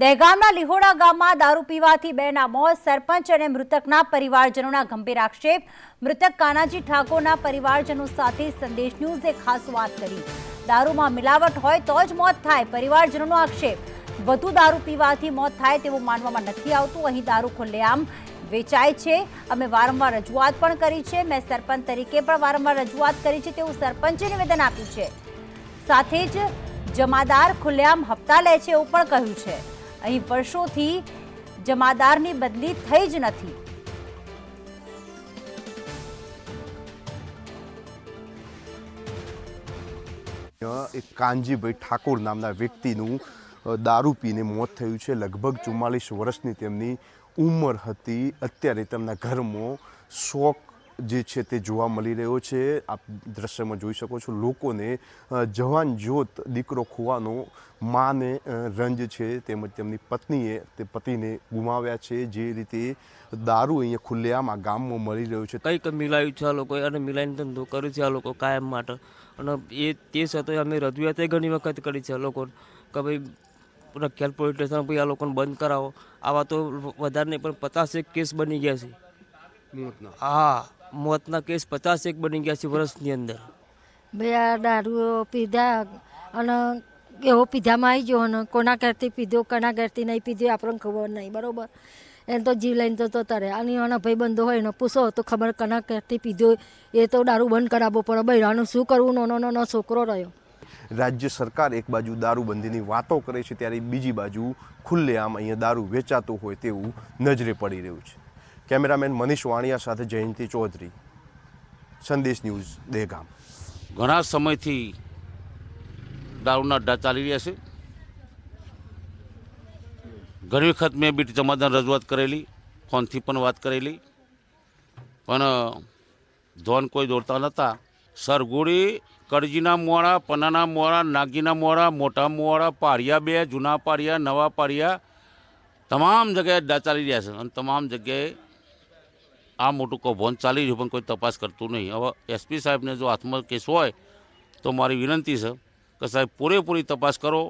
દહેગામના લિહોડા ગામમાં દારૂ પીવાથી બેના મોત, સરપંચ અને મૃતકના પરિવારજનોના ગંભીર આક્ષેપ. મૃતક કાનાજી ઠાકોરના પરિવારજનો સાથે સંદેશ ન્યૂઝે ખાસ વાત કરી. દારૂમાં મિલાવટ હોય તો જ મોત થાય, પરિવારજનોનો આક્ષેપ. વધુ દારૂ પીવાથી મોત થાય તેવું માનવામાં નથી આવતું. અહીં દારૂ ખુલ્લેઆમ વેચાય છે. અમે વારંવાર રજૂઆત પણ કરી છે. મેં સરપંચ તરીકે પણ વારંવાર રજૂઆત કરી છે. તેવું સરપંચે નિવેદન આપ્યું છે. સાથે જ જમાદાર ખુલ્લેઆમ હપ્તા લે છે એવું પણ કહ્યું છે. અહીં વર્ષોથી જમાદારની બદલી થઈ જ નથી. એક કાનજીભાઈ ઠાકોર નામના વ્યક્તિનું દારૂ પીને મોત થયું છે. લગભગ ચુમ્માલીસ વર્ષની તેમની ઉંમર હતી. અત્યારે તેમના ઘરમાં શોક જે છે તે જોવા મળી રહ્યો છે. આપ દ્રશ્યમાં જોઈ શકો છો લોકોને જવાન જોત દીકરો ખોવાનો માને રંજ છે. તેમજ તેમની પત્નીએ તે પતિને ગુમાવ્યા છે. જે રીતે દારૂ અહીંયા ખુલ્લેઆમાં આ ગામમાં મળી રહ્યો છે. કંઈક મિલાવ્યું છે આ લોકોએ અને મિલાઈને ધંધો કર્યો છે આ લોકો કાયમ માટે? અને એ તે સાથે અમે રજૂઆત ઘણી વખત કરી છે આ લોકો કે ભાઈ રખિયાલ પોલીસ સ્ટેશન ભાઈ આ લોકોને બંધ કરાવો. આવા તો વધારે નહીં પણ પચાસેક કેસ બની ગયા છે. હા. મોતના કેસ પચાસ એક બની ગયા છે વર્ષની અંદર. બે આ દારૂ પીધા અને એવો પીધામાં આવી ગયો અને કોના ઘરથી પીધો કોના ઘરથી નહીં પીધો આપણને ખબર નહીં બરોબર? એને તો જીવ લઈને જતો તરે. અને એના ભાઈ બંધો હોય ને પૂછો તો ખબર કોના ઘરથી પીધો એ તો દારૂ બંધ કરાવવો પડે. બૈરાનું શું કરવું? નાનો નાનો છોકરો રહ્યો. રાજ્ય સરકાર એક બાજુ દારૂબંધીની વાતો કરે છે ત્યારે બીજી બાજુ ખુલ્લેઆમ અહીંયા દારૂ વેચાતું હોય તેવું નજરે પડી રહ્યું છે. કેમેરામેન મનીષ વાણિયા સાથે જયંતિ ચૌધરી, સંદેશ ન્યૂઝ દેગામ ઘણા સમયથી દારૂના અડ્ડા ચાલી રહ્યા છે. ઘણી વખત મેં બી જમાદાર રજૂઆત કરેલી, ફોનથી પણ વાત કરેલી. પણ, ધોન કોઈ દોડતા નહોતા સરગુડી, કરજીના મોડા પનાના મોડા નાગીના મોડા મોટા મોડા પારિયા બે, જૂના પારિયા, નવા પારિયા, તમામ જગ્યાએ અડ્ડા ચાલી રહ્યા છે. અને તમામ જગ્યાએ આ મોટું કૌભાંડ ચાલી રહ્યું પણ કોઈ તપાસ કરતું નહીં. હવે એસપી સાહેબને જો હાથમાં કેસ હોય, તો મારી વિનંતી છે કે સાહેબ પૂરેપૂરી તપાસ કરો.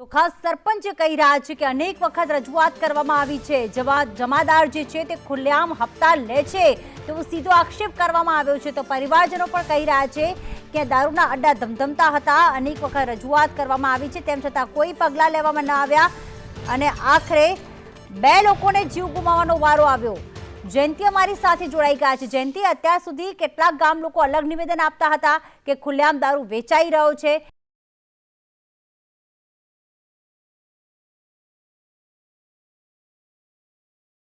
તો ખાસ સરપંચ કહી રહ્યા છે કે અનેક વખત રજૂઆત કરવામાં આવી છે. જવા જમાદાર જે છે તે ખુલ્લેઆમ હપ્તા લે છે તેવો સીધો આક્ષેપ કરવામાં આવ્યો છે. તો પરિવારજનો પણ કહી રહ્યા છે કે દારૂના અડ્ડા ધમધમતા હતા. અનેક વખત રજૂઆત કરવામાં આવી છે. તેમ છતાં કોઈ પગલાં લેવામાં ન આવ્યા. અને આખરે બે લોકોને જીવ ગુમાવવાનો વારો આવ્યો. જયંતિ અમારી સાથે જોડાઈ ગયા છે. જયંતિ, અત્યાર સુધી કેટલાક ગામ લોકો અલગ નિવેદન આપતા હતા કે ખુલ્લેઆમ દારૂ વેચાઈ રહ્યો છે.